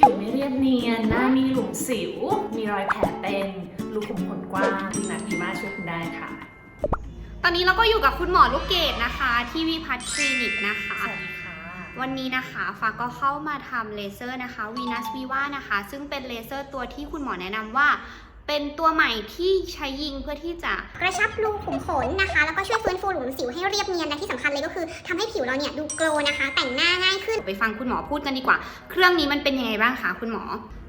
ผิวไม่เรียบเนียน หน้ามีหลุมสิว มีรอยแผลเป็นรูขุมขนกว้างดีนักดีมากช่วยคุณได้ค่ะ ตอนนี้เราก็อยู่กับคุณหมอลูกเกดนะคะ ที่วิพัฒน์คลินิกนะคะ สวัสดีค่ะ วันนี้นะคะฟ้าก็เข้ามาทำเลเซอร์นะคะ Venus Viva นะคะ ซึ่งเป็นเลเซอร์ตัวที่คุณหมอแนะนำว่า เป็นตัวใหม่ที่ใช้ยิงเพื่อที่จะกระชับรูขุมขนนะคะ แล้วก็ช่วยฟื้นฟูหลุมสิวให้เรียบเนียนและที่สำคัญเลยก็คือทำให้ผิวเราเนี่ยดูโกลนะคะ แต่งหน้าง่ายขึ้น ไปฟังคุณหมอพูดกันดีกว่า เครื่องนี้มันเป็นยังไงบ้างคะคุณหมอ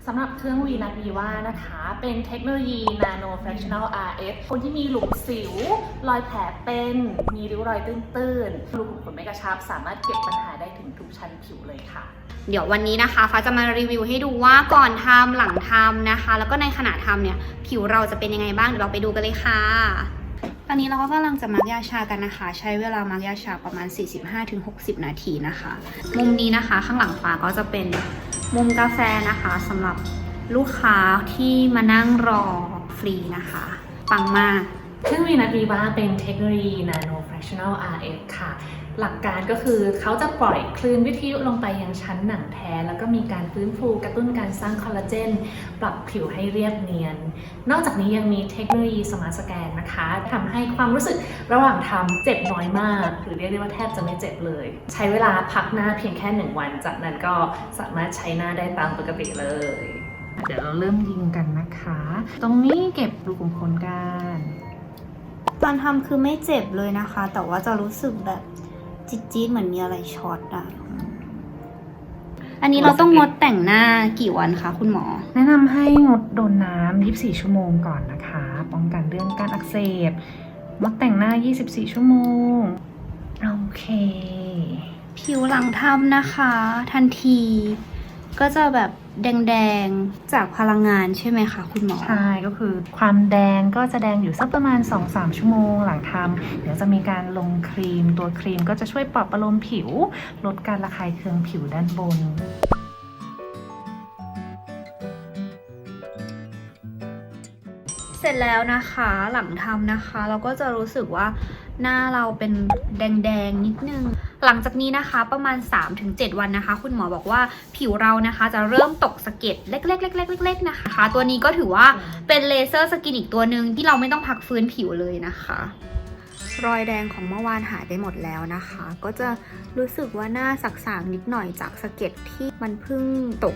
สำหรับเครื่องวีนัทวีว่านะคะ เป็นเทคโนโลยี Nano Fractional RF คนที่มีหลุมสิว รอยแผลเป็น มีริ้วรอยตื้นๆรูขุมขนไม่กระชับ สามารถเก็บปัญหาได้ถึงทุกชั้นผิวเลยค่ะ เดี๋ยววันนี้นะคะฟ้าจะมารีวิวให้ดูว่าก่อนทำหลังทำนะคะ แล้วก็ในขณะทำเนี่ย ผิวเราจะเป็นยังไงบ้างเดี๋ยวเราไปดูกันเลยค่ะ อนนี้เราก็กำลังจะมาร์กยาชากันนะคะ ใช้เวลามาร์กยาชาประมาณ 45-60 นาทีนะคะ มุมนี้นะคะข้างหลังฟ้าก็จะเป็นมุมกาแฟนะคะสำหรับลูกค้าที่มานั่งรอฟรีนะคะ ปังมาก เครื่องวีนัทวีว่าเป็นเทคโนโลยี Nano Fractional RF ค่ะ หลักการก็คือเขาจะปล่อยคลื่นวิทยุลงไปยังชั้นหนังแท้ แล้วก็มีการฟื้นฟูกระตุ้นการสร้างคอลลาเจน ปรับผิวให้เรียบเนียน นอกจากนี้ยังมีเทคโนโลยีสมาร์ทสแกนนะคะทำให้ความรู้สึกระหว่างทำเจ็บน้อยมาก หรือเรียกได้ว่าแทบจะไม่เจ็บเลย ใช้เวลาพักหน้าเพียงแค่หนึ่งวัน จากนั้นก็สามารถใช้หน้าได้ตามปกติเลยเดี๋ยวเราเริ่มยิงกันนะคะ ตรงนี้เก็บรูขุมขนกัน ตอนทำคือไม่เจ็บเลยนะคะ แต่ว่าจะรู้สึกแบบจี๊ดๆเหมือนมีอะไรช็อตอะอันนี้เราต้องงดแต่งหน้ากี่วันคะคุณหมอ แนะนำให้งดโดนน้ำ 24 ชั่วโมงก่อนนะคะ ป้องกันเรื่องการอักเสบงดแต่งหน้า 24 ชั่วโมง โอเค ผิวหลังทำนะคะ ทันที ก็จะแบบแดงๆ จากพลังงานใช่ไหมคะคุณหมอ ใช่ก็คือความแดงก็จะแดงอยู่สักประมาณ 2-3 ชั่วโมงหลังทำเดี๋ยวจะมีการลงครีมตัวครีมก็จะช่วยปรับประโลมผิว ลดการระคายเคืองผิวด้านบนเสร็จแล้วนะคะหลังทำนะคะ เราก็จะรู้สึกว่า หน้าเราเป็นแดงๆนิดนึง หลังจากนี้นะคะประมาณ 3-7 วันนะคะ คุณหมอบอกว่าผิวเรานะคะ จะเริ่มตกสะเก็ดเล็กๆๆๆๆๆนะคะ ตัวนี้ก็ถือว่าเป็นเลเซอร์สกินอีกตัวหนึ่งที่เราไม่ต้องพักฟื้นผิวเลยนะคะรอยแดงของเมื่อวานหายไปหมดแล้วนะคะ ก็จะรู้สึกว่าหน้าสักสางนิดหน่อยจากสะเก็ดที่มันเพิ่งตก